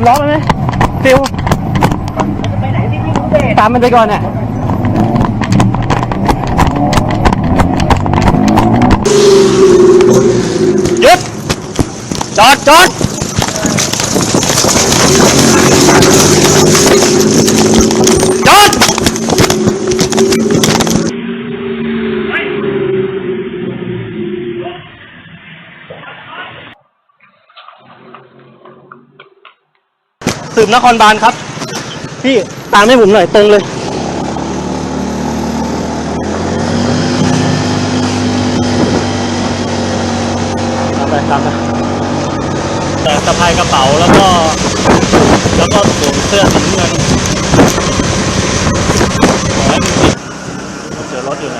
สำล้อมันไหมฟิวไปไหนพี่พี่รู้เบสตามมันไปก่อนเนี่ยหยุดจอดจอด สืบนครบาลครับ พี่ตามให้ผมหน่อยตรงเลยตามไปตามไปแต่สะพายกระเป๋าแล้วก็ แล้วก็สวมเสื้อสีเงินขอให้มึงติดเจอรถอยู่ไหน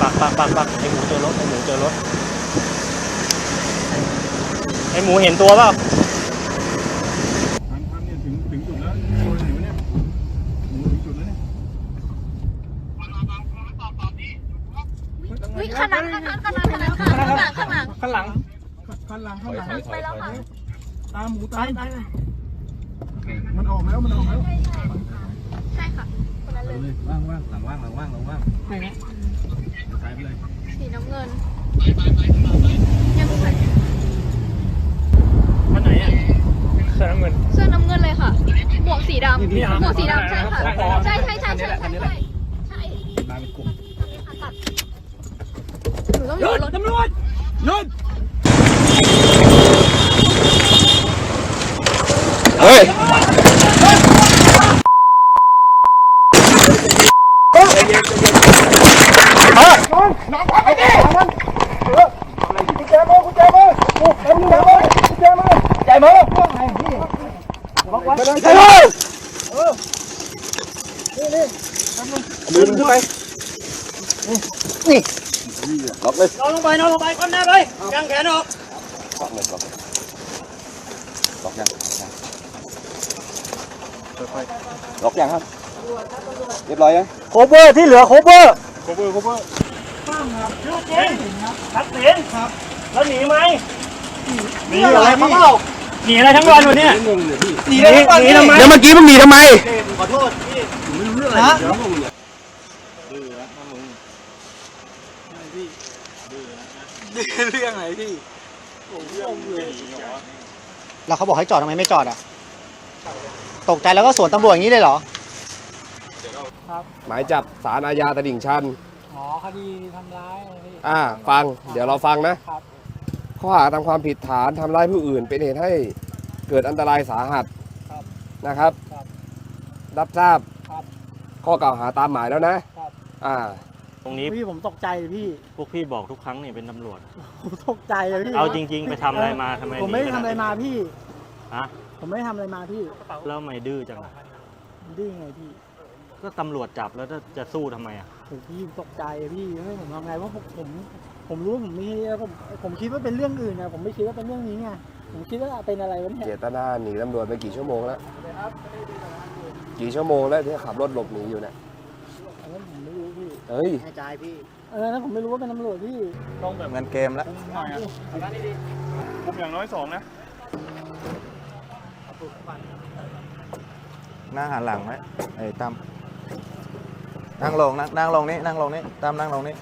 ปักปักปักปักไอหมูเจอรถไอหมูเจอรถไอหมูเห็นตัวเปล่า ทันทันเนี่ยถึงถึงจุดแล้วโดนไหนวะเนี่ยหนูถึงจุดแล้วเนี่ย วิขนาดขนาดขนาดขนาดข้างหลังข้างหลังข้างหลังคันหลังข้างหลังไปแล้วค่ะตามหมูตามมันออกแล้วมันออกแล้วใช่ค่ะคนนั้นเลยเลยว่างว่างหลังว่างหลังว่างหลังว่างซ้ายไปเลยสีน้ำเงินยังไม่อันไหนอะเสื้อน้ำเงินเสื้อน้ำเงินเลยค่ะหมวกสีดำหมวกสีดำใช่ค่ะใช่ใช่ใช่ใช่ใช่ใช่ใช่มาเป็นกลุ่ม หนูต้องอยู่รถ ตำรวจหยุด เฮ้ย นอน ลงไปนอนลงไปก้มหน้าเลยกางแขนออกล็อกยังครับ เรียบร้อยยังโคเวอร์ที่เหลือโคเวอร์โคเวอร์โคเวอร์ชื่อจริงทักษิณครับ แล้วหนีไหมหนีอะไรพี่หนีอะไรทั้งวันวันเนี้ยหนีหนีทำไมเดี๋ยวเมื่อกี้มึงหนีทำไมขอโทษพี่ฮะ เรื่องอะไรพี่แล้วเขาบอกให้จอดทำไมไม่จอดอะ ตกใจแล้วก็สวนตำรวจอย่างนี้เลยเหรอหมายจับสารอาญาตลิ่งชัน อ๋อคดีทำร้ายอ่า ฟัง เดี๋ยวเราฟังนะ ครับ ข้อหาทำความผิดฐานทำร้ายผู้อื่น เป็นเหตุให้เกิดอันตรายสาหัสครับนะครับ ครับ รับทราบ ครับ ข้อกล่าวหาตามหมายแล้วนะ ครับ อ่า ตรงนี้พี่ผมตกใจพี่พวกพี่บอกทุกครั้งเนี่ยเป็นตำรวจ ผมตกใจเลยพี่เอาจริง ๆ ไปทำอะไรมาทำไมผมไม่ได้ทำอะไรมาพี่ ฮะผมไม่ได้ทำอะไรมาพี่แล้วทำไมดื้อจังล่ะดื้อไงพี่ก็ตำรวจจับแล้วจะจะสู้ทำไมอะผมพี่ตกใจอะพี่ให้ผมทำไงเพราะผมผม ผมรู้ว่าผมไม่ผมผมคิดว่าเป็นเรื่องอื่นนะผมไม่คิดว่าเป็นเรื่องนี้ไงผมคิดว่าเป็นอะไรวะเนี่ยเจตนาหนีตำรวจไปกี่ชั่วโมงแล้ว กี่ชั่วโมงแล้วที่ขับรถหลบหนีอยู่เนี่ย อันนั้นผมไม่รู้พี่เฮ้ยแน่ใจพี่เออนั้นผมไม่รู้ว่าเป็นตำรวจพี่ต้องแบบเงินเกมแล้วกลุ่มอย่างน้อยสองนะนั่งหันหลังไหมไอ้ตั้มนั่งลงนั่งนั่งลงนี่นั่งลงนี่ตั้มนั่งลงนี่